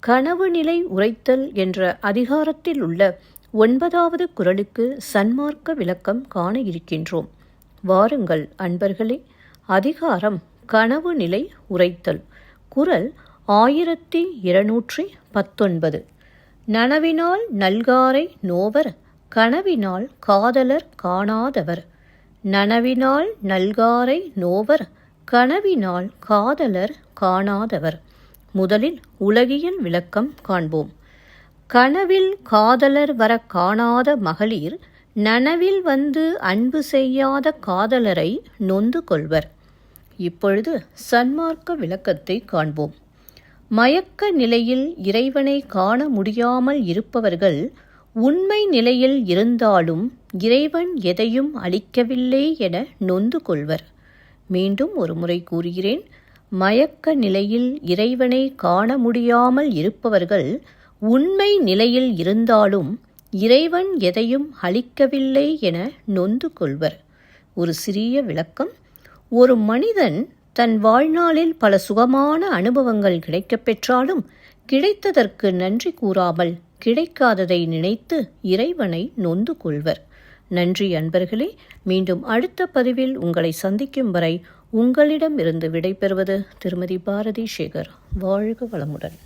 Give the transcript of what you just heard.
கனவு நிலை உரைத்தல் என்ற அதிகாரத்தில் உள்ள ஒன்பதாவது குரலுக்கு சன்மார்க்க விளக்கம் காண இருக்கின்றோம். வாருங்கள் அன்பர்களே அதிகாரம் கனவு நிலை உரைத்தல். குரல் ஆயிரத்தி இருநூற்றி பத்தொன்பது. நனவினால் நல்காரை நோவர் கனவினால் காதலர் காணாதவர். நனவினால் நல்காரை நோவர் கனவினால் காதலர் காணாதவர். முதலில் உலகியல் விளக்கம் காண்போம். கனவில் காதலர் வர காணாத மகளிர் நனவில் வந்து அன்பு செய்யாத காதலரை நொந்து கொள்வர். இப்பொழுது சன்மார்க்க விளக்கத்தை காண்போம். மயக்க நிலையில் இறைவனை காண முடியாமல் இருப்பவர்கள் உண்மை நிலையில் இருந்தாலும் இறைவன் எதையும் அளிக்கவில்லை என நொந்து கொள்வர். மீண்டும் ஒரு முறை கூறுகிறேன். மயக்க நிலையில் இறைவனை காண முடியாமல் இருப்பவர்கள் உண்மை நிலையில் இருந்தாலும் இறைவன் எதையும் அளிக்கவில்லை என நொந்து கொள்வர். ஒரு சிறிய விளக்கம். ஒரு மனிதன் தன் வாழ்நாளில் பல சுகமான அனுபவங்கள் கிடைக்கப் பெற்றாலும் கிடைத்ததற்கு நன்றி கூறாமல் கிடைக்காததை நினைத்து இறைவனை நொந்து கொள்வர். நன்றி அன்பர்களே மீண்டும் அடுத்த பதிவில் உங்களை சந்திக்கும் வரை உங்களிடம் இருந்து விடைபெறுவது திருமதி பாரதி சேகர். வாழ்க வளமுடன்.